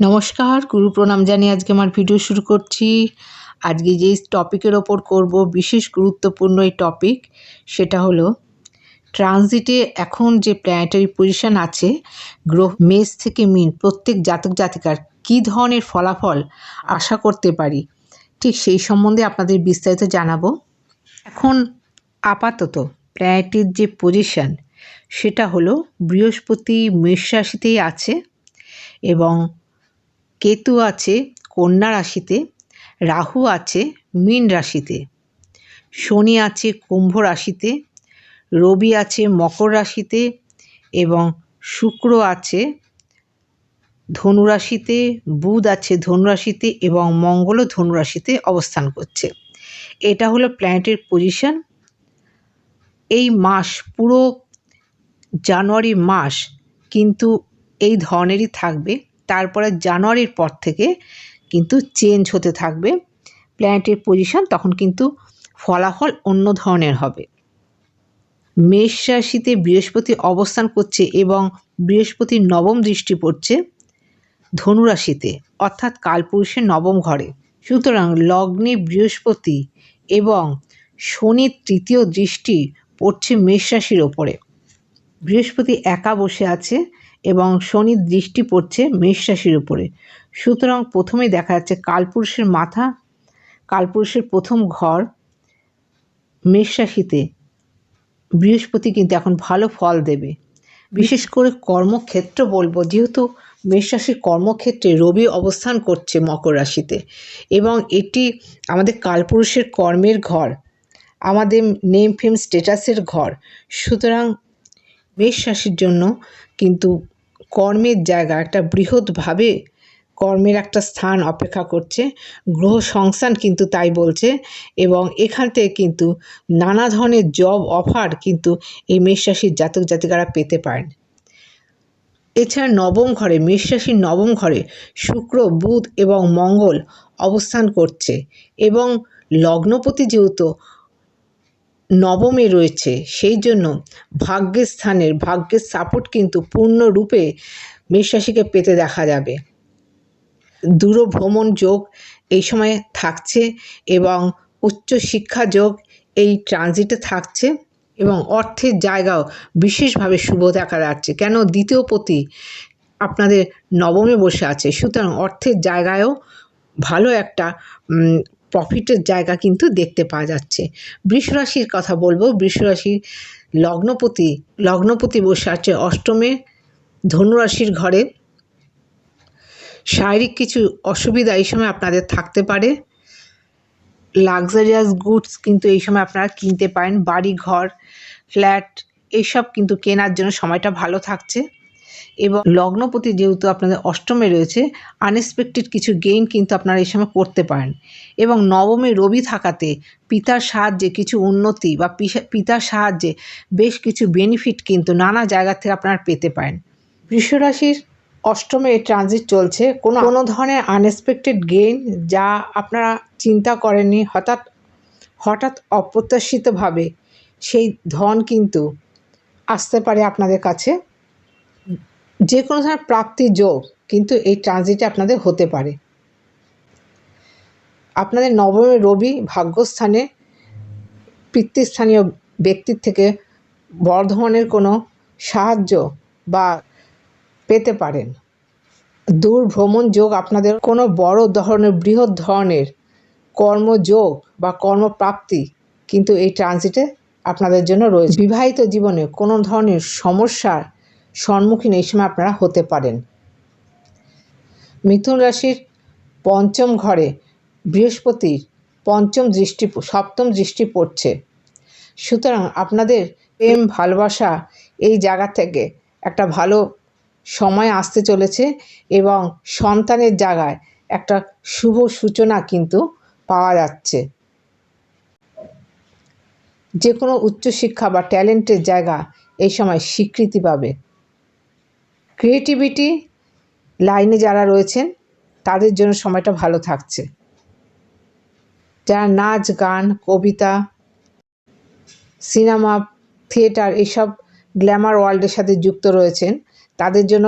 নমস্কার, গুরু প্রণাম জানিয়ে আজকে আমার ভিডিও শুরু করছি। আজকে যেই টপিকের ওপর করব, বিশেষ গুরুত্বপূর্ণ এই টপিক সেটা হলো ট্রানজিটে এখন যে প্ল্যানেটারি পজিশন আছে, গ্রহ মেষ থেকে মিন, প্রত্যেক জাতক জাতিকার কী ধরনের ফলাফল আশা করতে পারি? ঠিক সেই সম্বন্ধে আপনাদের বিস্তারিত জানাব। এখন আপাতত প্ল্যানেটের যে পজিশন সেটা হলো বৃহস্পতি মেষ রাশিতেই আছে এবং কেতু আছে কন্যা রাশিতে, রাহু আছে মীন রাশিতে, শনি আছে কুম্ভ রাশিতে, রবি আছে মকর রাশিতে এবং শুক্র আছে ধনুরাশিতে বুধ আছে ধনুরাশিতে এবং মঙ্গলও ধনুরাশিতে অবস্থান করছে। এটা হলো প্ল্যানেটের পজিশন। এই মাস পুরো জানুয়ারি মাস কিন্তু এই ধরনেরই থাকবে। তারপরে জানুয়ারির পর থেকে কিন্তু চেঞ্জ হতে থাকবে। প্ল্যানেটের পজিশন তখন কিন্তু ফলাফল অন্য ধরনের হবে। মেষ রাশিতে বৃহস্পতি অবস্থান করছে এবং বৃহস্পতির নবম দৃষ্টি পড়ছে ধনুরাশিতে অর্থাৎ কালপুরুষের নবম ঘরে। সুতরাং লগ্নে বৃহস্পতি এবং শনির তৃতীয় দৃষ্টি পড়ছে মেষ রাশির ওপরে। বৃহস্পতি একা বসে আছে এবং শনির দৃষ্টি পড়ছে মেষ রাশির উপরে। সুতরাং প্রথমেই দেখা যাচ্ছে কালপুরুষের মাথা, কালপুরুষের প্রথম ঘর মেষ রাশিতে। বৃহস্পতি কিন্তু এখন ভালো ফল দেবে। বিশেষ করে কর্মক্ষেত্র বলব, যেহেতু মেষ রাশির কর্মক্ষেত্রে রবি অবস্থান করছে মকর রাশিতে এবং এটি আমাদের কালপুরুষের কর্মের ঘর, আমাদের নেম ফেম স্টেটাসের ঘর। সুতরাং মেষ রাশির জন্য কিন্তু কর্মের জায়গা, একটা বৃহৎভাবে কর্মের একটা স্থান অপেক্ষা করছে। গ্রহ সংস্থান কিন্তু তাই বলছে এবং এখান থেকে কিন্তু নানা ধরনের জব অফার কিন্তু এই মেষ রাশির জাতক জাতিকারা পেতে পারেন। এছাড়া নবম ঘরে, মেষ রাশির নবম ঘরে শুক্র, বুধ এবং মঙ্গল অবস্থান করছে এবং লগ্নপতি যেহেতু নবমে রয়েছে। সেই জন্য ভাগ্যের স্থানের ভাগ্যের সাপোর্ট কিন্তু পূর্ণরূপে মেষরাশিকে পেতে দেখা যাবে। দূরভ্রমণ যোগ এই সময় থাকছে এবং উচ্চ শিক্ষা যোগ এই ট্রানজিটে থাকছে এবং অর্থের জায়গাও বিশেষভাবে শুভ দেখা যাচ্ছে। কেন? দ্বিতীয় পতি আপনাদের নবমে বসে আছে। সুতরাং অর্থের জায়গায়ও ভালো একটা প্রফিটের জায়গা কিন্তু দেখতে পাওয়া যাচ্ছে। বৃষরাশির কথা বলব। বৃষরাশির লগ্নপতি লগ্নপতি বসে আছে অষ্টমে। ধনুরাশির ঘরে শারীরিক কিছু অসুবিধা এই সময় আপনাদের থাকতে পারে। লাক্সারিয়াস গুডস কিন্তু এই সময় আপনারা কিনতে পারেন। বাড়ি ঘর ফ্ল্যাট এইসব কিন্তু কেনার জন্য সময়টা ভালো থাকছে। এবং লগ্নপতি যেহেতু আপনাদের অষ্টমে রয়েছে আনএক্সপেক্টেড কিছু গেইন কিন্তু আপনারা এই সময় করতে পারেন। এবং নবমে রবি থাকাতে পিতার সাহায্যে কিছু উন্নতি বা পিতার সাহায্যে বেশ কিছু বেনিফিট কিন্তু নানা জায়গা থেকে আপনারা পেতে পারেন। বৃষরাশির অষ্টমে ট্রানজিট চলছে। কোনো কোনো ধরনের আনএক্সপেক্টেড গেইন যা আপনারা চিন্তা করেননি, হঠাৎ হঠাৎ অপ্রত্যাশিতভাবে সেই ধন কিন্তু আসতে পারে আপনাদের কাছে। যে কোনো ধরনের প্রাপ্তি যোগ, কিন্তু এই ট্রানজিটে আপনাদের হতে পারে। আপনাদের নবমে রবি ভাগ্যস্থানে পিতৃস্থানীয় ব্যক্তির থেকে বর্ধমানের কোনো সাহায্য বা পেতে পারেন। দূর ভ্রমণ যোগ আপনাদের কোনো বড় ধরনের, বৃহৎ ধরনের কর্মযোগ বা কর্মপ্রাপ্তি, কিন্তু এই ট্রানজিটে আপনাদের জন্য রয়েছে। বিবাহিত জীবনে কোনো ধরনের সমস্যার সম্মুখীন এই সময় আপনারা হতে পারেন। মিথুন রাশির পঞ্চম ঘরে বৃহস্পতির পঞ্চম দৃষ্টি, সপ্তম দৃষ্টি পড়ছে। সুতরাং আপনাদের প্রেম, ভালোবাসা এই জায়গা থেকে একটা ভালো সময় আসতে চলেছে এবং সন্তানের জায়গায় একটা শুভ সূচনা কিন্তু পাওয়া যাচ্ছে। যে কোনো উচ্চশিক্ষা বা ট্যালেন্টের জায়গা এই সময় স্বীকৃতি পাবে। ক্রিয়েটিভিটি লাইনে যারা রয়েছেন, তাদের জন্য সময়টা ভালো থাকছে। যারা নাচ, গান, কবিতা, সিনেমা, থিয়েটার এইসব গ্ল্যামার ওয়ার্ল্ডের সাথে যুক্ত রয়েছেন, তাদের জন্য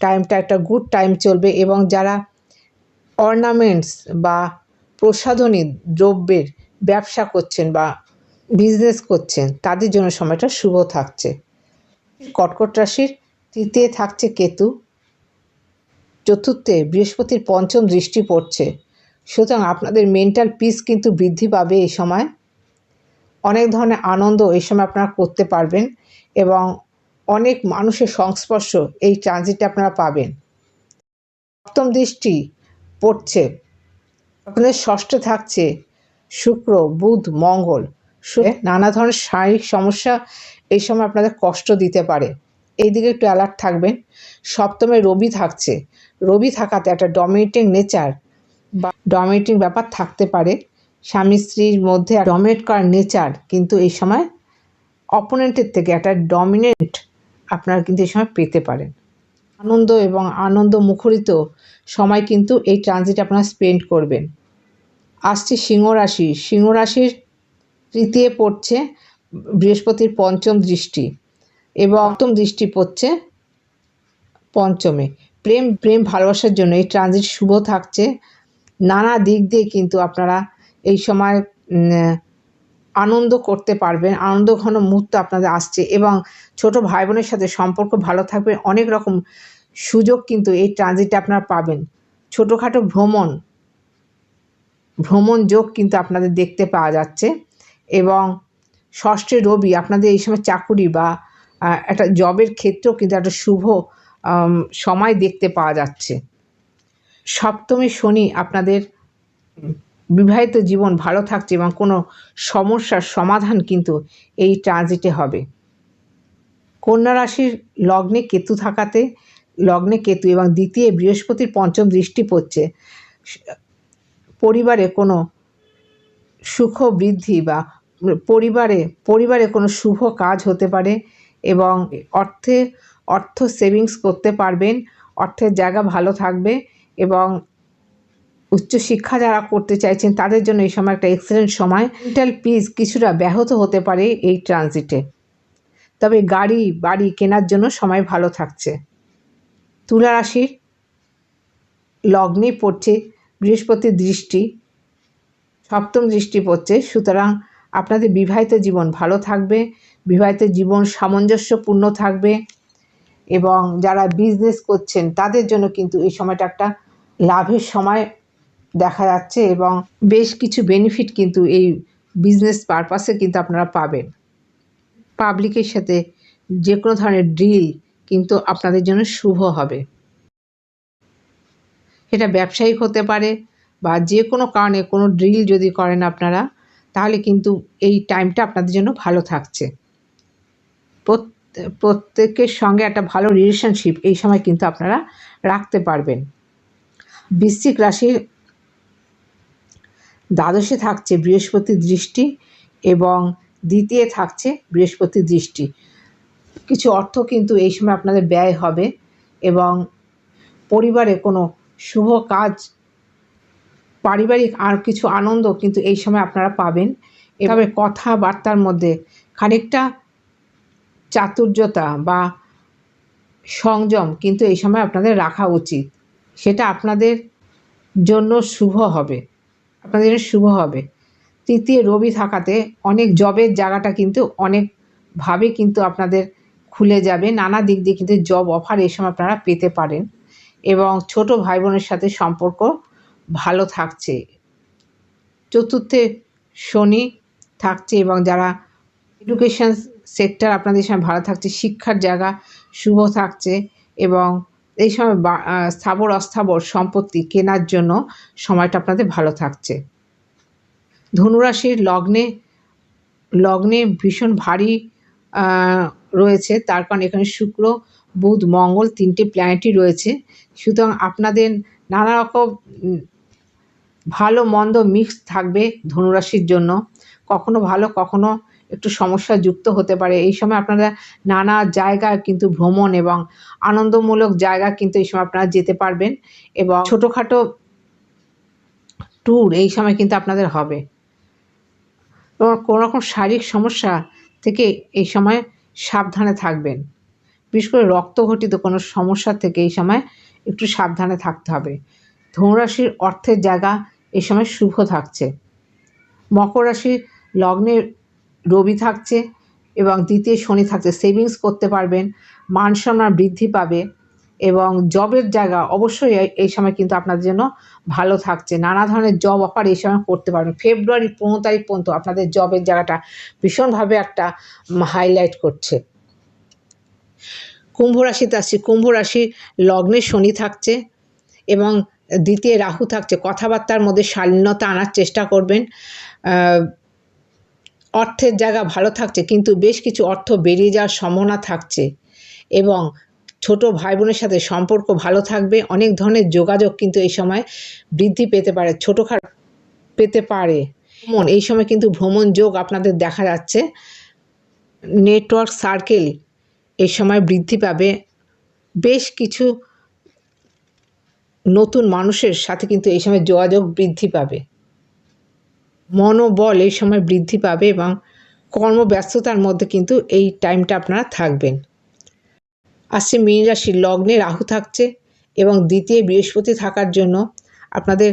টাইমটা একটা গুড টাইম চলবে এবং যারা অর্নামেন্টস বা প্রসাধনী দ্রব্যের ব্যবসা করছেন বা বিজনেস করছেন, তাদের জন্য সময়টা শুভ থাকছে। কর্কট রাশির তৃতীয় থাকছে কেতু। চতুর্থে বৃহস্পতির পঞ্চম দৃষ্টি পড়ছে। সুতরাং আপনাদের মেন্টাল পিস কিন্তু বৃদ্ধি পাবে এই সময়। অনেক ধরনের আনন্দ এই সময় আপনারা করতে পারবেন এবং অনেক মানুষের সংস্পর্শ এই ট্রানজিটে আপনারা পাবেন। সপ্তম দৃষ্টি পড়ছে। আপনাদের ষষ্ঠে থাকছে শুক্র, বুধ, মঙ্গল। নানা ধরনের শারীরিক সমস্যা এই সময় আপনাদের কষ্ট দিতে পারে। এই দিকে একটু অ্যালার্ট থাকবেন সপ্তমে রবি থাকছে। রবি থাকাতে একটা ডমিনেটিং নেচার বা ডমিনেটিং ব্যাপার থাকতে পারে। স্বামী স্ত্রীর মধ্যে ডমিনেট করার নেচার কিন্তু এই সময় অপোনেন্টের থেকে একটা ডমিনেট আপনারা কিন্তু এই সময় পেতে পারেন। আনন্দ এবং আনন্দ মুখরিত সময় কিন্তু এই ট্রানজিট আপনারা স্পেন্ড করবেন। আসছে সিংহ রাশি। সিংহ রাশির তৃতীয় পড়ছে বৃহস্পতির পঞ্চম দৃষ্টি। এবং অষ্টম দৃষ্টি পড়ছে পঞ্চমে। প্রেম প্রেম ভালোবাসার জন্য এই ট্রানজিট শুভ থাকছে। নানা দিক দিয়ে কিন্তু আপনারা এই সময় আনন্দ করতে পারবেন। আনন্দ ঘন মুহূর্ত আপনাদের আসছে এবং ছোট ভাই বোনের সাথে সম্পর্ক ভালো থাকবে। অনেক রকম সুযোগ কিন্তু এই ট্রানজিটে আপনারা পাবেন। ছোটোখাটো ভ্রমণ ভ্রমণ যোগ কিন্তু আপনাদের দেখতে পাওয়া যাচ্ছে এবং ষষ্ঠে রবি আপনাদের এই সময় চাকুরি বা একটা জবের ক্ষেত্রেও কিন্তু একটা শুভ সময় দেখতে পাওয়া যাচ্ছে। সপ্তমী শনি আপনাদের বিবাহিত জীবন ভালো থাকছে এবং কোনো সমস্যার সমাধান কিন্তু এই ট্রানজিটে হবে। কন্যা রাশির লগ্নে কেতু থাকাতে, লগ্নে কেতু এবং দ্বিতীয় বৃহস্পতির পঞ্চম দৃষ্টি পড়ছে। পরিবারে কোনো সুখ বৃদ্ধি বা পরিবারে পরিবারে কোনো শুভ কাজ হতে পারে। এবং অর্থে, অর্থ সেভিংস করতে পারবেন। অর্থের জায়গা ভালো থাকবে এবং উচ্চশিক্ষা যারা করতে চাইছেন, তাদের জন্য এই সময় একটা এক্সেলেন্ট সময়। মেন্টাল পিস কিছুটা ব্যাহত হতে পারে এই ট্রানজিটে তবে গাড়ি, বাড়ি কেনার জন্য সময় ভালো থাকছে। তুলা রাশির লগ্নে পড়ছে, বৃহস্পতির দৃষ্টি, সপ্তম দৃষ্টি পড়ছে, সুতরাং আপনাদের বিবাহিত জীবন ভালো থাকবে, বিবাহিত জীবন সামঞ্জস্যপূর্ণ থাকবে এবং যারা বিজনেস করছেন তাদের জন্য কিন্তু এই সময়টা একটা লাভের সময় দেখা যাচ্ছে এবং বেশ কিছু বেনিফিট কিন্তু এই বিজনেস পারপাসে কিন্তু আপনারা পাবেন। পাবলিকের সাথে যে কোনো ধরনের ডিল কিন্তু আপনাদের জন্য শুভ হবে। এটা ব্যবসায়িক হতে পারে বা যে কোনো কারণে কোনো ড্রিল যদি করেন আপনারা তাহলে কিন্তু এই টাইমটা আপনাদের জন্য ভালো থাকছে। প্রত্যেকের সঙ্গে একটা ভালো রিলেশনশিপ এই সময় কিন্তু আপনারা রাখতে পারবেন। বৃশ্চিক রাশির দ্বাদশে থাকছে বৃহস্পতি দৃষ্টি এবং দ্বিতীয় থাকছে বৃহস্পতি দৃষ্টি। কিছু অর্থ কিন্তু এই সময় আপনাদের ব্যয় হবে এবং পরিবারে কোনো শুভ কাজ পারিবারিক আর কিছু আনন্দ কিন্তু এই সময় আপনারা পাবেন। এভাবে কথাবার্তার মধ্যে খানিকটা চাতুর্যতা বা সংযম কিন্তু এই সময় আপনাদের রাখা উচিত। সেটা আপনাদের জন্য শুভ হবে। আপনাদের শুভ হবে। তৃতীয় রবি থাকাতে অনেক জবের জায়গাটা কিন্তু অনেকভাবে কিন্তু আপনাদের খুলে যাবে। নানা দিক দিয়ে কিন্তু জব অফার এই সময় আপনারা পেতে পারেন। এবং ছোট ভাই বোনের সাথে সম্পর্ক ভালো থাকছে। চতুর্থে শনি থাকছে এবং যারা এডুকেশান সেক্টর আপনাদের সময় ভালো থাকছে, শিক্ষার জায়গা শুভ থাকছে এবং এই সময় স্থাবর অস্থাবর সম্পত্তি কেনার জন্য সময়টা আপনাদের ভালো থাকছে। ধনুরাশির লগ্নে লগ্নে ভীষণ ভারী রয়েছে। তার কারণ এখানে শুক্র, বুধ, মঙ্গল তিনটে প্ল্যানেটই রয়েছে। সুতরাং আপনাদের নানা রকম ভালো, মন্দ মিক্স থাকবে ধনুরাশির জন্য। কখনো ভালো, কখনো একটু সমস্যা যুক্ত হতে পারে। এই সময় আপনারা নানা জায়গায় কিন্তু ভ্রমণ এবং আনন্দমূলক জায়গা কিন্তু এই সময় আপনারা যেতে পারবেন এবং ছোটোখাটো ট্যুর এই সময় কিন্তু আপনাদের হবে। এবং কোনো রকম শারীরিক সমস্যা থেকে এই সময় সাবধানে থাকবেন। বিশেষ করে রক্তঘটিত কোনো সমস্যা থেকে এই সময় একটু সাবধানে থাকতে হবে। ধনুরাশির অর্থের জায়গা এই সময় শুভ থাকছে। মকর রাশির লগ্নে রবি থাকছে এবং দ্বিতীয় শনি থাকছে। সেভিংস করতে পারবেন, মান সম্মান বৃদ্ধি পাবে এবং জবের জায়গা অবশ্যই এই- সময় কিন্তু আপনাদের জন্য ভালো থাকছে। নানা ধরনের জব অফার এই সময় করতে পারবেন। ফেব্রুয়ারি পনেরো তারিখ পর্যন্ত আপনাদের জবের জায়গাটা ভীষণভাবে একটা হাইলাইট করছে। কুম্ভ রাশিতে আসছি। কুম্ভ রাশি লগ্নে শনি থাকছে এবং দ্বিতীয় রাহু থাকছে, কথাবার্তার মধ্যে শালীনতা আনার চেষ্টা করবেন। অর্থের জায়গা ভালো থাকছে, কিন্তু বেশ কিছু অর্থ বেরিয়ে যাওয়ার সম্ভাবনা থাকছে এবং ছোট ভাই বোনের সাথে সম্পর্ক ভালো থাকবে। অনেক ধরনের যোগাযোগ কিন্তু এই সময় বৃদ্ধি পেতে পারে, ছোটোখাটো পেতে পারে। ভ্রমণ, এই সময় কিন্তু ভ্রমণ যোগ আপনাদের দেখা যাচ্ছে। নেটওয়ার্ক সার্কেল এই সময় বৃদ্ধি পাবে। বেশ কিছু নতুন মানুষের সাথে কিন্তু এই সময় যোগাযোগ বৃদ্ধি পাবে। মনোবল এই সময় বৃদ্ধি পাবে এবং কর্মব্যস্ততার মধ্যে কিন্তু এই টাইমটা আপনারা থাকবেন। আসছে মীন রাশির লগ্নে রাহু থাকছে এবং দ্বিতীয় বৃহস্পতি থাকার জন্য আপনাদের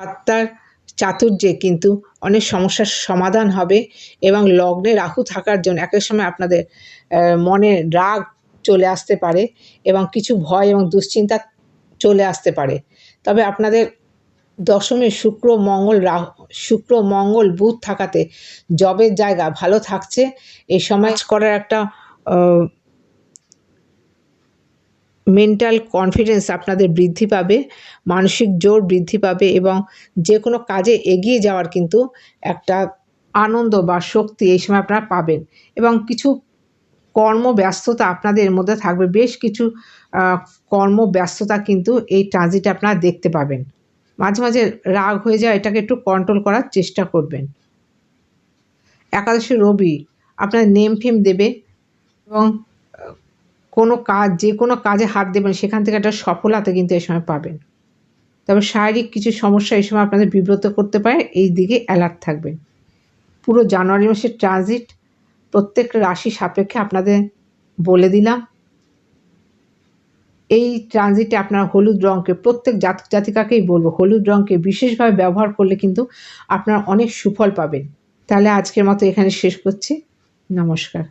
আত্মার চাতুর্যে কিন্তু অনেক সমস্যার সমাধান হবে এবং লগ্নে রাহু থাকার জন্য এক এক সময় আপনাদের মনে রাগ চলে আসতে পারে এবং কিছু ভয় এবং দুশ্চিন্তা চলে আসতে পারে। তবে আপনাদের দশমে শুক্র, মঙ্গল, রাহু, শুক্র, মঙ্গল, বুধ থাকাতে জবের জায়গা ভালো থাকছে। এই সময় করার একটা মেন্টাল কনফিডেন্স আপনাদের বৃদ্ধি পাবে, মানসিক জোর বৃদ্ধি পাবে এবং যে কোনো কাজে এগিয়ে যাওয়ার কিন্তু একটা আনন্দ বা শক্তি এই সময় আপনারা পাবেন। এবং কিছু কর্মব্যস্ততা আপনাদের মধ্যে থাকবে। বেশ কিছু কর্মব্যস্ততা কিন্তু এই ট্রানজিটে আপনারা দেখতে পাবেন। মাঝে মাঝে রাগ হয়ে যায়, এটাকে একটু কন্ট্রোল করার চেষ্টা করবেন। একাদশী রবি, আপনার নেম ফেম দেবে এবং কোনো কাজ, যে কোনো কাজে হাত দেবেন, সেখান থেকে একটা সফলতা কিন্তু এই সময় পাবেন। তবে শারীরিক কিছু সমস্যা এই সময় আপনাদের বিব্রত করতে পারে, এই দিকে অ্যালার্ট থাকবেন। পুরো জানুয়ারি মাসের ট্রানজিট প্রত্যেক রাশি সাপেক্ষে আপনাদের বলে দিলাম। এই ট্রানজিটে আপনার হলুদ রঙকে, প্রত্যেক জাতক জাতিকাকেই বলব, হলুদ রঙকে বিশেষভাবে ব্যবহার করলে কিন্তু আপনারা অনেক সুফল পাবেন। তাহলে আজকের মতো এখানে শেষ করছি। নমস্কার।